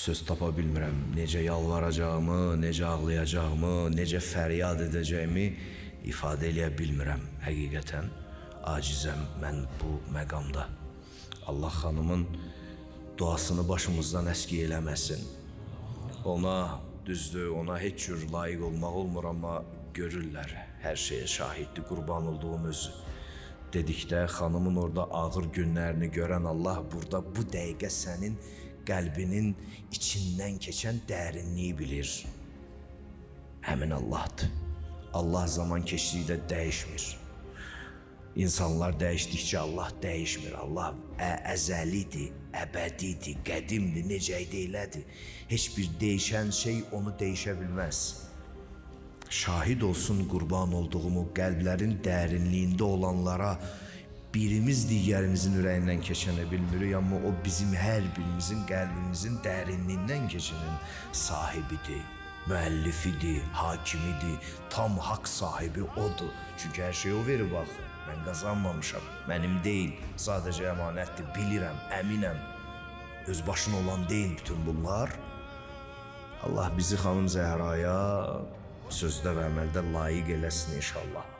söz tapa bilmirəm. Necə yalvaracağımı, necə ağlayacağımı, necə fəryad edəcəyimi ifadə eləyə bilmirəm. Həqiqətən acizəm mən bu məqamda. Allah xanımın duasını başımızdan əski eləməsin. Ona düzdür, ona heç cür layiq olmaq olmur amma görürlər. Hər şeyə şahiddir qurban olduğum özü. Dedikdə xanımın orada ağır günlərini görən Allah burada bu dəqiqə sənin qəlbinin içindən keçən dərinliyi bilir. Həmin Allahdır. Allah zaman keçdikdə dəyişmir. İnsanlar dəyişdikcə Allah dəyişmir. Allah ə əzəlidir, əbədidir, qədimdir, necə idi elədir. Heç bir dəyişən şey onu dəyişə bilməz. Şahid olsun qurban olduğumu qəlblərin dərinliyində olanlara birimiz digərimizin ürəyindən keçənə bilmirik, amma o bizim hər birimizin qəlbimizin dərinliyindən keçənin sahibidir, müəllifidir, hakimidir, tam haqq sahibi odur. Çünki hər şey o verib axı. Mən qazanmamışam. Mənim deyil, sadəcə əmanətdir, bilirəm, əminəm. Öz başına olan deyil bütün bunlar. Allah bizi xanım Zəhraya sözdə və əməldə layiq eləsin inşallah.